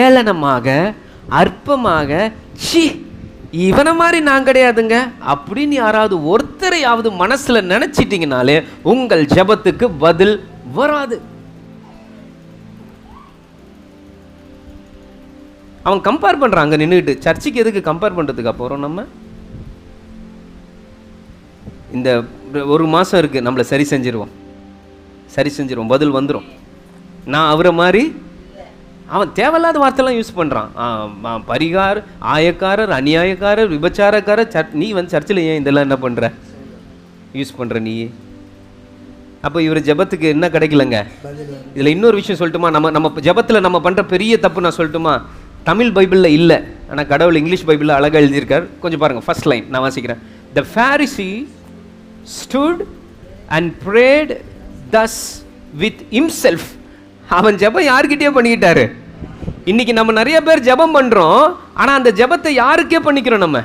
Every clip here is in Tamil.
ஏளனமாக அற்பமாக சி இவனை மாதிரி நான் கிடையாதுங்க அப்படின்னு யாராவது ஒருத்தரையாவது மனசுல நினச்சிட்டிங்கனாலே உங்கள் ஜெபத்துக்கு பதில் வராது. அவன் கம்பேர் பண்ணுறாங்க அங்க நின்றுட்டு சர்ச்சுக்கு எதுக்கு கம்பேர் பண்ணுறதுக்கு அப்புறம் நம்ம? இந்த ஒரு மாதம் இருக்கு நம்மளை சரி செஞ்சிருவோம். சரி செஞ்சிருவோம் பதில் வந்துடும் நான் அவரை மாதிரி அவன் தேவையில்லாத வார்த்தைலாம் யூஸ் பண்ணுறான் பரிகார் ஆயக்காரர் அநியாயக்காரர் விபச்சாரக்காரர் சர்ச் நீ வந்து சர்ச்சில் ஏன் இதெல்லாம் என்ன பண்ணுற யூஸ் பண்ணுற நீ. அப்போ இவர் ஜெபத்துக்கு என்ன கிடைக்கலங்க? இதில் இன்னொரு விஷயம் சொல்லட்டுமா? நம்ம நம்ம ஜெபத்தில் நம்ம பண்ணுற பெரிய தப்பு நான் சொல்லட்டுமா? தமிழ் பைபிளில் இல்லை. ஆனால் கடவுள் இங்கிலீஷ் பைபிளில் அழகாக எழுதியிருக்கார். கொஞ்சம் பாருங்கள் ஃபர்ஸ்ட் லைன் நான் வாசிக்கிறேன். The Pharisee stood and prayed thus with himself அவன் ஜெபம் யார்கிட்டயே பண்ணிக்கிட்டாரு. இன்னைக்கு நம்ம நிறைய பேர் ஜெபம் பண்றோம் ஆனா அந்த ஜெபத்தை யாருக்கே பண்ணிக்கிறோம் நம்ம?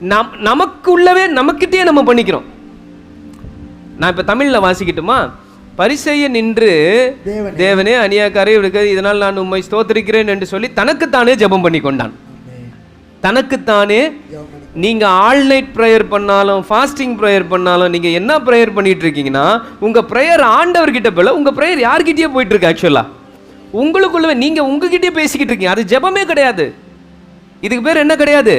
நம் நமக்குள்ளவே நமக்கிட்டே நம்ம பண்ணிக்கிறோம். நான் இப்ப தமிழ்ல வாசிக்கட்டுமா? பரிசெய்ய நின்று தேவனே. அநியாக்காரே இவருக்கு இதனால் நான் உம்மை ஸ்தோத்திரிக்கிறேன் என்று சொல்லி தனக்குத்தானே ஜெபம் பண்ணி கொண்டான் தனக்குத்தானே நீங்க ஆல் நைட் ப்ரேயர் பண்ணாலும் ஃபாஸ்டிங் ப்ரேயர் பண்ணாலும் நீங்க என்ன ப்ரேயர் பண்ணிட்டு இருக்கீங்கன்னா உங்க ப்ரேயர் ஆண்டவர்கிட்ட போல உங்க ப்ரேயர் யார்கிட்டயே போயிட்டு இருக்கு ஆக்சுவலா உங்களுக்குள்ளவே நீங்க உங்ககிட்டயே பேசிக்கிட்டு இருக்கீங்க அது ஜெபமே கிடையாது. இதுக்கு பேர் என்ன கிடையாது?